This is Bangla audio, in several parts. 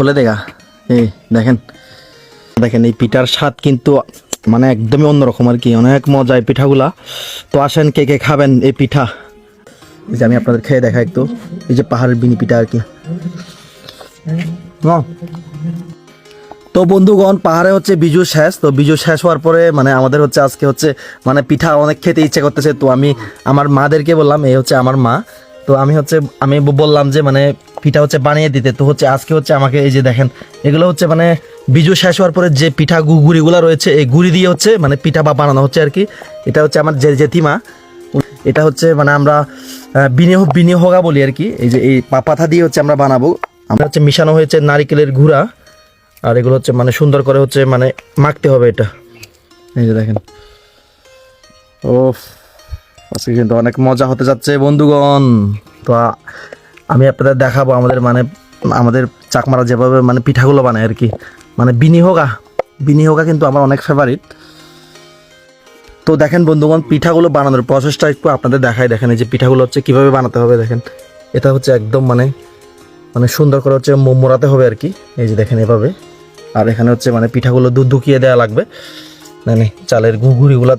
ওলে দেখা। দেখেন। দেখেন, এই পিঠার স্বাদ কিন্তু মানে একদমই অন্যরকম আর কি। অনেক মজা এই পিঠাগুলা। তো আসেন, কে কে খাবেন এই পিঠা? এই যে আমি আপনাদের খেয়ে দেখা একটু। এই যে পাহাড়ের বিনি পিঠা আর কি। তো বন্ধুগণ, পাহাড়ে হচ্ছে বিজু শেষ। তো বিজু শেষ হওয়ার পরে মানে আমাদের হচ্ছে আজকে হচ্ছে মানে পিঠা অনেক খেতে ইচ্ছে করতেছে। তো আমি আমার মাদেরকে বললাম, এই হচ্ছে আমার মা। তো আমি হচ্ছে, আমি বললাম যে মানে পিঠা হচ্ছে বানিয়ে দিতে। তো হচ্ছে, আজকে হচ্ছে আমাকে এই যে দেখেন, এগুলো হচ্ছে মানে বিজু শেষ হওয়ার পরে যে পিঠা গুড়িগুলো রয়েছে, এই গুড়ি দিয়ে হচ্ছে মানে পিঠা বা বানানো হচ্ছে আর কি। এটা হচ্ছে আমার যে জেঠিমা। এটা হচ্ছে মানে আমরা বিনিয়োগ, বিনিয়োগা বলি আর কি। এই যে, এই পা- পাতা দিয়ে হচ্ছে আমরা বানাবো। আমরা হচ্ছে মিশানো হয়েছে নারিকেলের গুঁড়া। আর এগুলো হচ্ছে মানে সুন্দর করে হচ্ছে মানে মাখতে হবে এটা। এই যে দেখেন। ও আজকে কিন্তু অনেক মজা হতে যাচ্ছে, বন্ধুগণ। তো আমি আপনাদের দেখাবো আমাদের মানে আমাদের চাকমারা যেভাবে মানে পিঠাগুলো বানায় আর কি। মানে বিনিয়োগা বিনিয়োগা কিন্তু আমার অনেক ফেভারিট তো দেখেন বন্ধুগণ, পিঠাগুলো বানানোর প্রসেসটা একটু আপনাদের দেখাই। দেখেন এই যে পিঠাগুলো হচ্ছে কীভাবে বানাতে হবে, দেখেন। এটা হচ্ছে একদম মানে মানে সুন্দর করে হচ্ছে মোড়াতে হবে আর কি। এই যে দেখেন এভাবে। আর এখানে হচ্ছে মানে পিঠাগুলো দুধ দুকিয়ে দেওয়া লাগবে। মানে চালের গু- গুঁড়িগুলো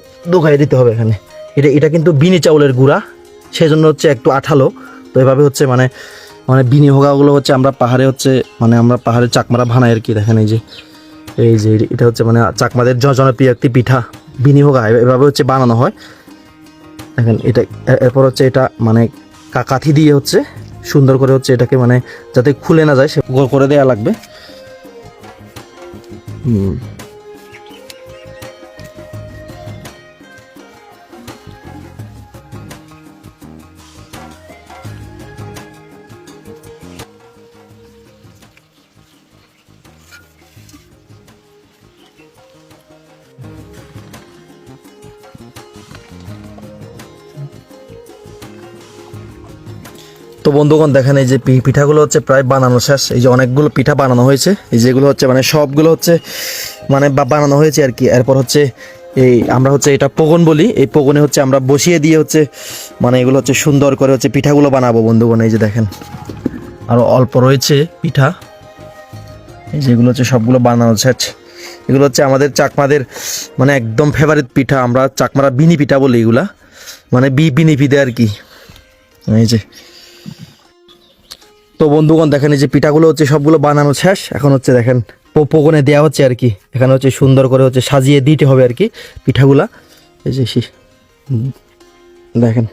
দিতে হবে এখানে। এটা এটা কিন্তু বিনি চাউলের গুঁড়া সেই জন্য হচ্ছে একটু আঠালো। তো এভাবে হচ্ছে মানে মানে বিনি হোগাগুলো হচ্ছে আমরা পাহাড়ে হচ্ছে মানে আমরা পাহাড়ে চাকমারা ভানাই আর কি, দেখেন এই যে এই যে এটা হচ্ছে মানে চাকমাদের জন- জনপ্রিয় একটি পিঠা, বিনি হোগা এভাবে হচ্ছে বানানো হয়। দেখেন এটা এরপর হচ্ছে এটা মানে কাঠি দিয়ে হচ্ছে সুন্দর করে হচ্ছে এটাকে মানে যাতে খুলে না যায়, সে করে দেওয়া লাগবে। হুম। তো বন্ধুগণ, দেখেন এই যে পিঠাগুলো হচ্ছে প্রায় বানানো শেষ। এই যে অনেকগুলো পিঠা বানানো হয়েছে। এই যেগুলো হচ্ছে মানে সবগুলো হচ্ছে মানে বানানো হয়েছে আর কি। এরপর হচ্ছে এই, আমরা হচ্ছে এটা পগন বলি। এই পগনে হচ্ছে আমরা বসিয়ে দিয়ে হচ্ছে মানে এগুলো হচ্ছে সুন্দর করে হচ্ছে পিঠাগুলো বানাবো বন্ধুগণ, এই যে দেখেন। আরও অল্প রয়েছে পিঠা। এই যেগুলো হচ্ছে সবগুলো বানানো শেষ। এগুলো হচ্ছে আমাদের চাকমাদের মানে একদম ফেভারিট পিঠা। আমরা চাকমারা বিনি পিঠা বলি এগুলা। মানে বি বিনি পিঠে আর কি। এই যে তো বন্ধুগণ, দেখেন এই যে পিঠাগুলো হচ্ছে সবগুলো বানানো শেষ। এখন হচ্ছে দেখেন পো- পোগনে দেওয়া হচ্ছে আর কি। এখানে হচ্ছে সুন্দর করে হচ্ছে সাজিয়ে দিতে হবে আর কি পিঠাগুলা। এই যে দেখেন।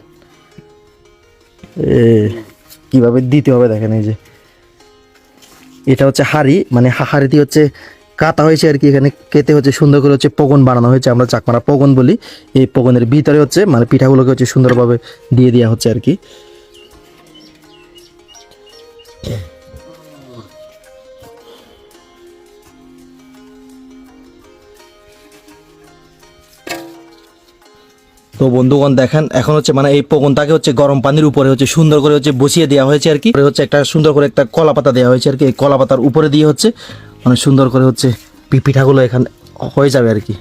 কীভাবে দিতে হবে দেখেন এই যে। এটা হচ্ছে হাড়ি মানে হা- হাড়িতে হচ্ছে কাটা হয়েছে আর কি। এখানে কেটে হচ্ছে সুন্দর করে হচ্ছে পগন বানানো হয়েছে, আমরা চাকমারা পগন বলি। এই পগনের ভিতরে হচ্ছে মানে পিঠাগুলোকে হচ্ছে সুন্দরভাবে দিয়ে দেওয়া হচ্ছে আর কি। তো বন্ধুগণ দেখেন, এখন হচ্ছে মানে এই পগনটাকে হচ্ছে গরম পানির উপরে হচ্ছে সুন্দর করে হচ্ছে বসিয়ে দেওয়া হয়েছে আর কি। হচ্ছে একটা সুন্দর করে একটা কলা পাতা দেওয়া হয়েছে আর কি। এই কলা পাতার উপরে দিয়ে হচ্ছে মানে সুন্দর করে হচ্ছে পিঠাগুলো এখানে হয়ে যাবে আর কি।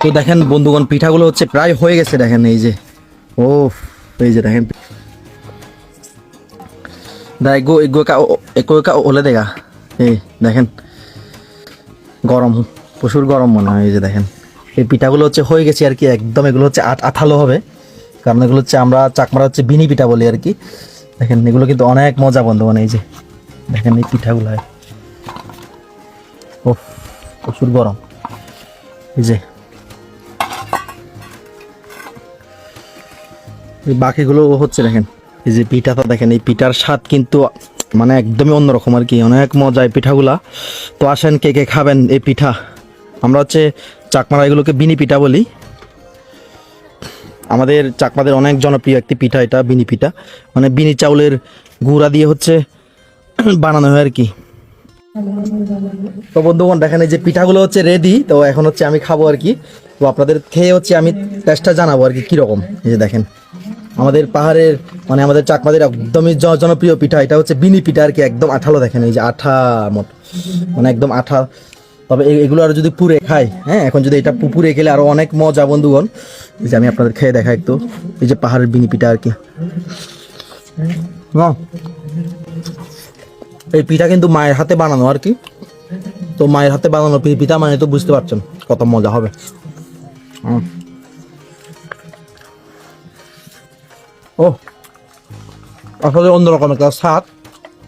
তো দেখেন বন্ধুগণ, পিঠাগুলো হচ্ছে প্রায় হয়ে গেছে দেখেন এই যে। ও এই যে দেখেন। দা এগো এগো কা এগো কা ওলে দেখা এই দেখেন গরম প্রচুর গরম মনে হয় এই যে দেখেন এই পিঠাগুলো হচ্ছে হয়ে গেছে আর কি একদম এগুলো হচ্ছে আঠালো হবে কারণ এগুলো হচ্ছে আমরা চাকমারা হচ্ছে বিনি পিঠা বলি আর কি দেখেন এগুলো কিন্তু অনেক মজা বন্ধু মানে এই যে দেখেন এই পিঠাগুলো ও প্রচুর গরম এই যে বাকিগুলো হচ্ছে দেখেন এই যে পিঠাটা দেখেন, এই পিঠার স্বাদ কিন্তু মানে একদমই অন্যরকম আর কি। অনেক মজা এই পিঠাগুলা। তো আসেন কে কে খাবেন এই পিঠা। আমরা হচ্ছে চাকমারা এগুলোকে বিনি পিঠা বলি। আমাদের চাকমাদের অনেক জনপ্রিয় একটি পিঠা এটা, বিনি পিঠা। মানে বিনি চাউলের গুঁড়া দিয়ে হচ্ছে বানানো হয় আর কি। তো বন্ধুগণ, দেখেন এই যে পিঠাগুলো হচ্ছে রেডি তো এখন হচ্ছে আমি খাব আর কি। তো আপনাদের খেয়ে হচ্ছে আমি টেস্টটা জানাব আর কি, কীরকম? এই যে দেখেন। আমাদের পাহাড়ের মানে আমাদের চাকমাদের একদমই জনপ্রিয় পিঠা, এটা হচ্ছে বিনি পিঠা আর কি, একদম আঠালো দেখেন, এই যে আঠা মত মানে একদম আঠা। তবে এগুলো আর যদি পুরে খাই হ্যাঁ এখন যদি এটা পুকুরে খেলে আরও অনেক মজা, বন্ধুগণ। এই যে আমি আপনাদের খেয়ে দেখাই একটু, এই যে পাহাড়ের বিনি পিঠা আর কি। এই পিঠা কিন্তু মায়ের হাতে বানানো আর কি। তো মায়ের হাতে বানানো পিঠা মানে তো বুঝতে পারছেন কত মজা হবে। হুম। ও আসলে অন্যরকম একটা স্বাদ।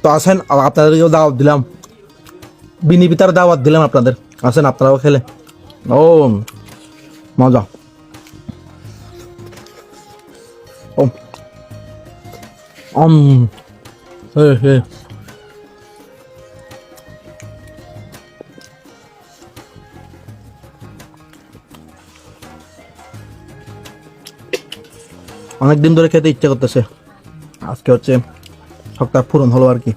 তো আসেন আপনাদেরকেও দাওয়াত দিলাম। বিনি পিতার দাওয়াত দিলাম আপনাদের। আসেন আপনারাও খেলে। ও, মজা। ও। হে হে। অনেক দিন ধরে খেতে ইচ্ছা করতেছে। আজকে হচ্ছে সপ্তাহ পূরণ হলো আর কি।